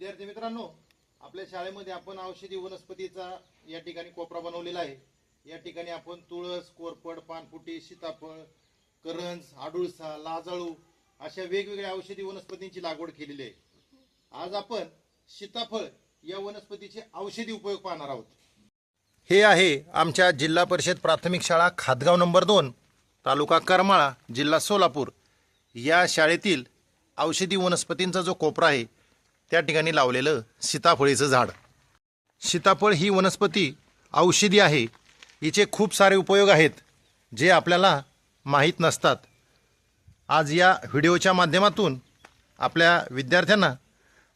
विद्यार्थी मित्रांनो आपल्या शाळेमध्ये आपण औषधी वनस्पतीचा या ठिकाणी कोपरा बनवलेला आहे. या ठिकाणी आपण तुळस कोरपड पानफुटी सीताफळ करंज आडुळसा लाजाळू अशा वेगवेगळ्या औषधी वनस्पतींची लागवड केलेली आहे. आज आपण सीताफळ या वनस्पतीचे औषधी उपयोग पाहणार आहोत. हे आहे आमच्या जिल्हा परिषद प्राथमिक शाळा खातगाव नंबर दोन तालुका करमाळा जिल्हा सोलापूर. या शाळेतील औषधी वनस्पतींचा जो कोपरा आहे त्या ठिकाणी लावलेलं सीताफळीचं झाड. सीताफळ ही वनस्पती औषधी आहे. हिचे खूप सारे उपयोग आहेत जे आपल्याला माहीत नसतात. आज या व्हिडिओच्या माध्यमातून आपल्या विद्यार्थ्यांना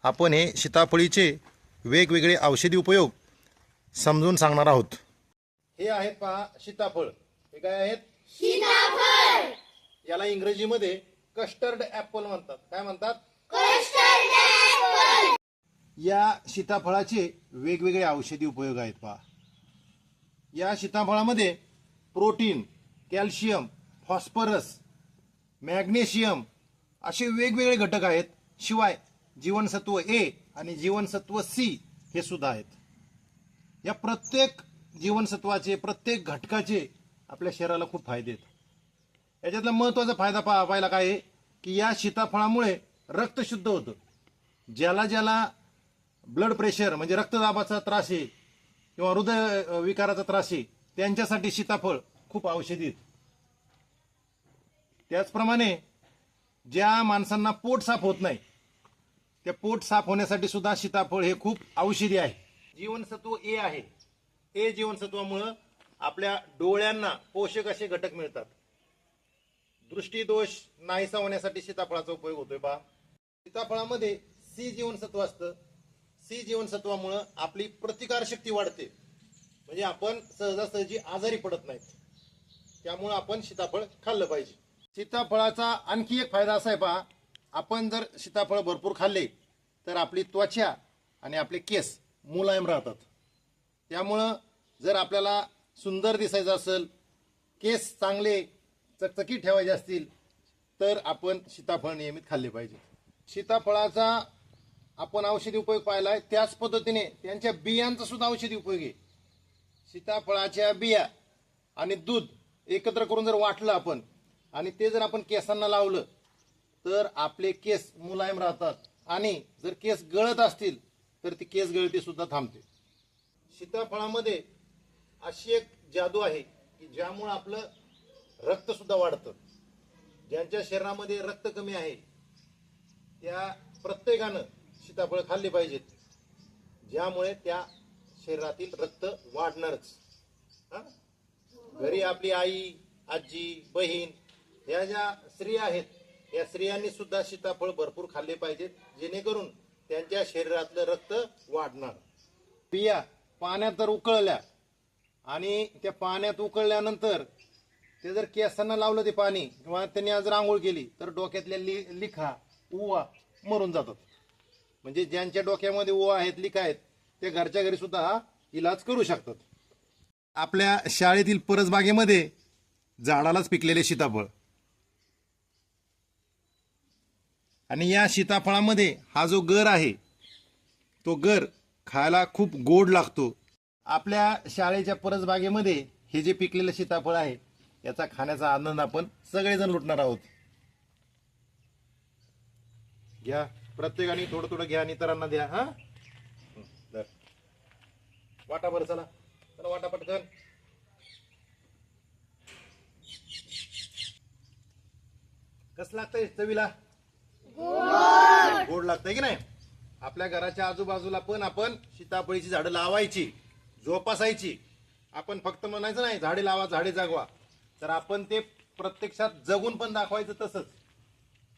आपण हे सीताफळीचे वेगवेगळे औषधी उपयोग समजून सांगणार आहोत. हे आहेत पहा सीताफळ. हे काय आहेत? याला इंग्रजीमध्ये कस्टर्ड ऍपल म्हणतात. काय म्हणतात? या सीताफळाचे वेगवेगळे औषधी उपयोग आहेत पहा. या सीताफळामध्ये प्रोटीन कॅल्शियम फॉस्फरस मॅग्नेशियम असे वेगवेगळे घटक आहेत. शिवाय जीवनसत्व ए आणि जीवनसत्व सी हे सुद्धा आहेत. या प्रत्येक जीवनसत्वाचे प्रत्येक घटकाचे आपल्या शरीराला खूप फायदे आहेत. याच्यातला महत्त्वाचा फायदा पहा काय आहे? की या सीताफळामुळे रक्त शुद्ध होतं. ज्याला ज्याला ब्लड प्रेशर म्हणजे रक्तदाबाचा त्रास आहे किंवा हृदय विकाराचा त्रास आहे त्यांच्यासाठी सीताफळ खूप औषधी त्याचप्रमाणे ज्या माणसांना पोट साफ होत नाही त्या पोट साफ होण्यासाठी सुद्धा सीताफळ हे खूप औषधी आहे. जीवनसत्व ए आहे. ए जीवनसत्वामुळं आपल्या डोळ्यांना पोषक असे घटक मिळतात. दृष्टीदोष नाहीसा होण्यासाठी सीताफळाचा उपयोग होतोय पहा सीताफळामध्ये सी जीवनसत्व असतं सी जीवनसत्वामुळं आपली प्रतिकार शक्ती वाढते. म्हणजे आपण सहजासहजी आजारी पडत नाहीत. त्यामुळं आपण सीताफळ खाल्लं पाहिजे. सीताफळाचा आणखी एक फायदा असा आहे पहा आपण जर सीताफळ भरपूर खाल्ले तर आपली त्वचा आणि आपले केस मुलायम राहतात. त्यामुळं जर आपल्याला सुंदर दिसायचं असेल केस चांगले चकचकीत ठेवायचे असतील तर आपण सीताफळ नियमित खाल्ले पाहिजे. सीताफळाचा आपण औषधी उपयोग पाहिलाय त्याच पद्धतीने त्यांच्या बियांचा सुद्धा औषधी उपयोग आहे. सीताफळाच्या बिया आणि दूध एकत्र करून जर वाटलं आपण आणि ते जर आपण केसांना लावलं तर आपले केस मुलायम राहतात आणि जर केस गळत असतील तर ती केस गळती सुद्धा थांबते. सीताफळामध्ये अशी एक जादू आहे की ज्यामुळं आपलं रक्त सुद्धा वाढतं. ज्यांच्या शरीरामध्ये रक्त कमी आहे त्या प्रत्येकानं सीताफळ खाल्ली पाहिजेत. ज्यामुळे त्या शरीरातील रक्त वाढणारच. हा? घरी आपली आई आजी बहीण या ज्या स्त्रिया आहेत या स्त्रियांनी सुद्धा सीताफळ भरपूर खाल्ले पाहिजेत जेणेकरून त्यांच्या शरीरातलं रक्त वाढणार. बिया पाण्यात जर उकळल्या आणि त्या पाण्यात उकळल्यानंतर ते जर केसांना लावलं ते पाणी किंवा त्यांनी आज जर आंघोळ केली तर डोक्यातल्या लि लिखा उवा मरून जातात. म्हणजे ज्यांच्या डोक्यामध्ये ओ आहेत लिखा आहेत ते घरच्या घरी सुद्धा इलाज करू शकतात. आपल्या शाळेतील परसबागेमध्ये झाडालाच पिकलेले सीताफळ. आणि या सीताफळामध्ये हा जो गर आहे तो गर खायला खूप गोड लागतो. आपल्या शाळेच्या परसबागेमध्ये हे जे पिकलेलं सीताफळ आहे याचा खाण्याचा आनंद आपण सगळेजण लुटणार आहोत. घ्या. प्रत्येकाने थोडं थोडं घ्या आणि इतरांना द्या हा? वाटा बरं चला. चला वाटा पटकन. कस लागतंय चवीला? गोड लागतंय की नाही? आपल्या घराच्या आजूबाजूला पण आपण सीताफळीची झाडं लावायची जोपासायची. आपण फक्त म्हणायचं नाही झाडे लावा झाडे जागवा. तर आपण ते प्रत्यक्षात जगून पण दाखवायचं तसंच.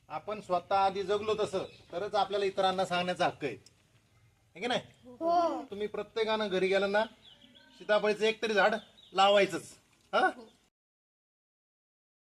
आपण स्वतः आधी जगलो तसं तरच आपल्याला इतरांना सांगण्याचा हक्क आहे. है की नाही? तुम्ही प्रत्येकानं घरी गेलं ना सीताफळीचं एक तरी झाड लावायचंच. हा.